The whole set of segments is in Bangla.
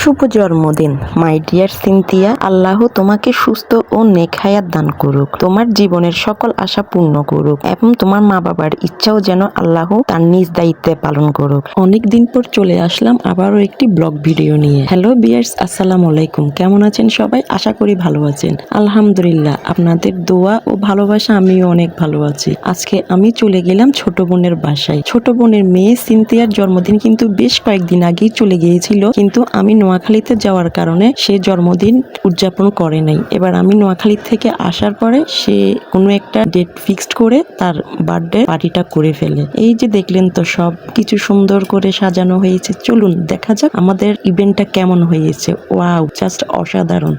শুভ জন্মদিন মাই ডিয়ার সিনথিয়া আল্লাহ তোমাকে সুস্থ ও নেখায়াত দান করুক। তোমার জীবনের সকল আশা পূর্ণ করুক এবং তোমার মা বাবার ইচ্ছাও যেন আল্লাহ তার নিজ দায়িত্বে পালন করুক। অনেক দিন পর চলে আসলাম আবারও একটি ব্লগ ভিডিও নিয়ে। হ্যালো বিয়ার্স আসসালামু আলাইকুম। কেমন আছেন সবাই? আশা করি ভালো আছেন। আলহামদুলিল্লাহ, আপনাদের দোয়া ও ভালোবাসা আমিও অনেক ভালো আছি। আজকে আমি চলে গেলাম ছোট বোনের বাসায়। ছোট বোনের মেয়ে সিনথিয়ার জন্মদিন কিন্তু বেশ কয়েকদিন আগেই চলে গিয়েছিল, কিন্তু আমি নোয়াখালীতে যাওয়ার কারণে সে জন্মদিন উদযাপন করে নাই। এবার আমি নোয়াখালী থেকে আসার পরে সে কোনো একটা ডেট ফিক্সড করে তার বার্থডে পার্টিটা করে ফেলে। এই যে দেখলেন তো সব কিছু সুন্দর করে সাজানো হয়েছে। চলুন দেখা যাক আমাদের ইভেন্টটা কেমন হয়েছে। ওয়াও জাস্ট অসাধারণ,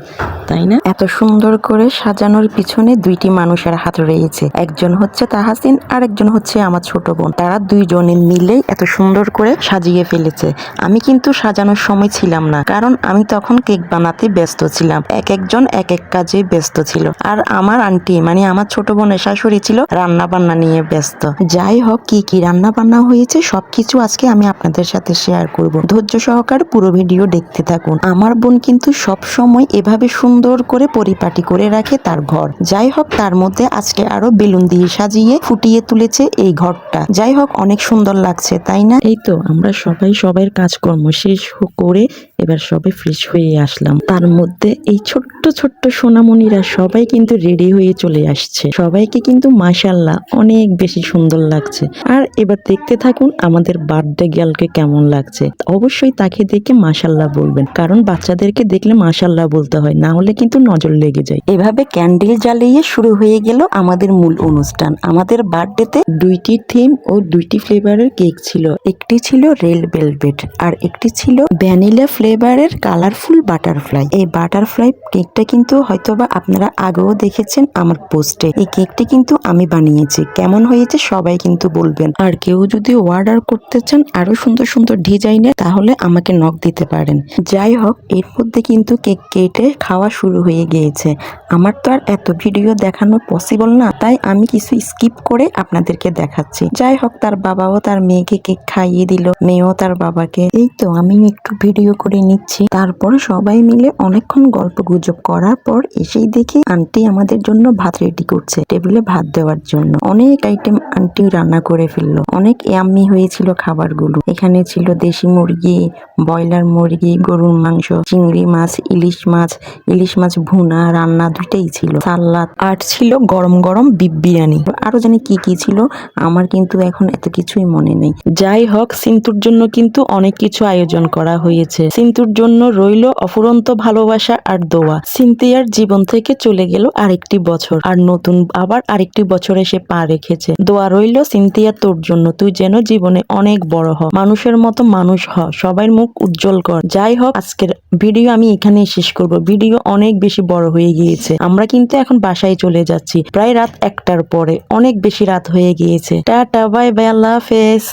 তাই না? এত সুন্দর করে সাজানোর পিছনে দুইটি মানুষের হাত রয়েছে। একজন হচ্ছে তাহাসিন আর একজন হচ্ছে আমার ছোট বোন। তারা দুইজনে মিলে এত সুন্দর করে সাজিয়ে ফেলেছে। আমি কিন্তু সাজানোর সময় ছিলাম না। কারণ আমি তখন কেক বানাতে ব্যস্ত ছিলাম। এক একজন এক এক কাজে ব্যস্ত ছিল। আর আমার আন্টি মানে আমার ছোট বোনের শাশুড়ি ছিল রান্না বান্না নিয়ে ব্যস্ত। যাই হোক, কি কি রান্না বান্না হয়েছে সবকিছু আজকে আমি আপনাদের সাথে শেয়ার করব। ধৈর্য সহকারে পুরো ভিডিও দেখতে থাকুন। আমার বোন কিন্তু সব সময় এভাবে সুন্দর করে পরিপাটি করে রাখে তার ঘর। যাই হোক, তার মধ্যে আজকে আরও বেলুন দিয়ে সাজিয়ে, ফুটিয়ে তুলেছে এই ঘরটা। যাই হোক, অনেক সুন্দর লাগছে, তাই না? এই তো, আমরা সবাই সবার কাজকর্ম শেষ করে এবার সবে ফ্রেশ হয়ে আসলাম। তার মধ্যে এই ছোট্ট ছোট্ট সোনামণিরা সবাই কিন্তু রেডি হয়ে চলে আসছে। সবাইকে কিন্তু মাশাল্লাহ অনেক বেশি সুন্দর লাগছে। আর এবার দেখতে থাকুন আমাদের বার্থডে গার্লকে কেমন লাগছে। অবশ্যই তাকে দেখে মাশাল্লাহ বলবেন। কারণ বাচ্চাদেরকে দেখলে মাশাল্লাহ বলতে হয়, না হলে কিন্তু নজর লেগে যায়। এভাবে ক্যান্ডেল জ্বালিয়ে শুরু হয়ে গেল আমাদের মূল অনুষ্ঠান। আমাদের বার্থডেতে দুইটি থিম ও দুইটি ফ্লেভারের কেক ছিল। একটি ছিল রেড ভেলভেট আর একটি ছিল ভ্যানিলা ফ্লেভারের কালারফুল বাটারফ্লাই। এই বাটারফ্লাই কেকটা কিন্তু হয়তোবা আপনারা আগেও দেখেছেন আমার পোস্টে। এই কেকটি কিন্তু আমি বানিয়েছি। কেমন হয়েছে সবাই কিন্তু বলবেন। আর কেউ যদি অর্ডার করতে চান আরও সুন্দর সুন্দর ডিজাইনের, তাহলে আমাকে নক দিতে পারেন। যাই হোক, এর মধ্যে কিন্তু কেক কেটে খাওয়া শুরু হয়ে গিয়েছে। আমার তো আর এত ভিডিও দেখানো পসিবল না, তাই আমি কিছু স্কিপ করে আপনাদেরকে দেখাচ্ছি। যাই হোক, তার বাবাও তার মেয়েকে কেক খাইয়ে দিল। মেয়েও তার বাবাকে। এই তো, আমি একটু ভিডিও করে নিচ্ছি। তারপর সবাই মিলে অনেকক্ষণ গল্প গুজব করার পর এসেই দেখি আন্টি আমাদের জন্য ভাত রেডি করছে টেবিলে ভাত দেওয়ার জন্য। অনেক আইটেম আন্টি রান্না করে ফেলল। অনেক ইয়াম্মি হয়েছিল খাবারগুলো। এখানে ছিল দেশি মুরগি, ব্রয়লার মুরগি, গরুর মাংস, চিংড়ি মাছ, ইলিশ মাছ ইলিশ মাছ ভুনা, রান্না দুইটাই ছিল। সালাদ। আর ছিল গরম গরম বিপ বিরিয়ানি। আরও জানি কি কি ছিল, আমার কিন্তু এখন এত কিছুই মনে নেই। যাই হোক, সিন্তুর জন্য কিন্তু অনেক কিছু আয়োজন করা হয়েছে। সিন্তুর জন্য রইল অফুরন্ত ভালোবাসা আর দোয়া। সিনথিয়ার জীবন থেকে চলে গেল আরেকটি বছর, আর নতুন আবার আরেকটি বছরে সে পা রেখেছে। দোয়া রইল সিনথিয়া তোর জন্য তুই যেন জীবনে অনেক বড় হ। মানুষের মতো মানুষ হ, সবাই মুখ উজ্জ্বল কর। যাই হোক, আজকের ভিডিও আমি এখানেই শেষ করব। ভিডিও অনেক বেশি বড় হয়ে গিয়েছে। আমরা কিন্তু এখন বাসায় চলে যাচ্ছি। প্রায় রাত একটার পরে, অনেক বেশি রাত হয়ে গিয়েছে। টাটা, বাই বাই, আল্লাহ হাফেজ।